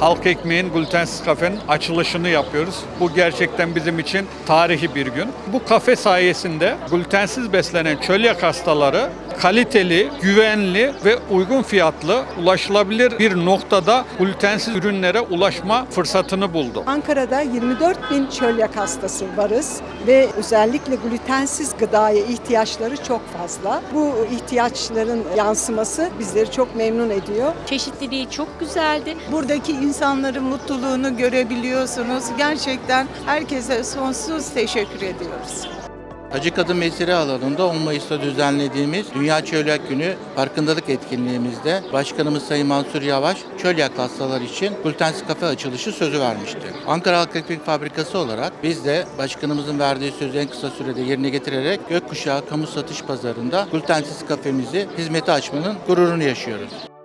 halk ekmeğin glutensiz kafenin açılışını yapıyoruz. Bu gerçekten bizim için tarihi bir gün. Bu kafe sayesinde glutensiz beslenen çölyak hastaları kaliteli, güvenli ve uygun fiyatlı ulaşılabilir bir noktada glutensiz ürünlere ulaşma fırsatını buldu. Ankara'da 24 bin çölyak hastası varız ve özellikle glutensiz gıdaya ihtiyaçları çok fazla. Bu ihtiyaçların yansıması bizleri çok memnun ediyor. Çeşitliliği çok güzeldi. Buradaki insanların mutluluğunu görebiliyorsunuz. Gerçekten herkese sonsuz teşekkür ediyoruz. Hacı Kadın Mesire alanında 10 Mayıs'ta düzenlediğimiz Dünya Çölyak Günü farkındalık etkinliğimizde Başkanımız Sayın Mansur Yavaş çölyak hastalar için glutensiz kafe açılışı sözü vermişti. Ankara Halk Ekmek Fabrikası olarak biz de başkanımızın verdiği sözü en kısa sürede yerine getirerek Gökkuşağı Kamu Satış Pazarında glutensiz kafemizi hizmete açmanın gururunu yaşıyoruz.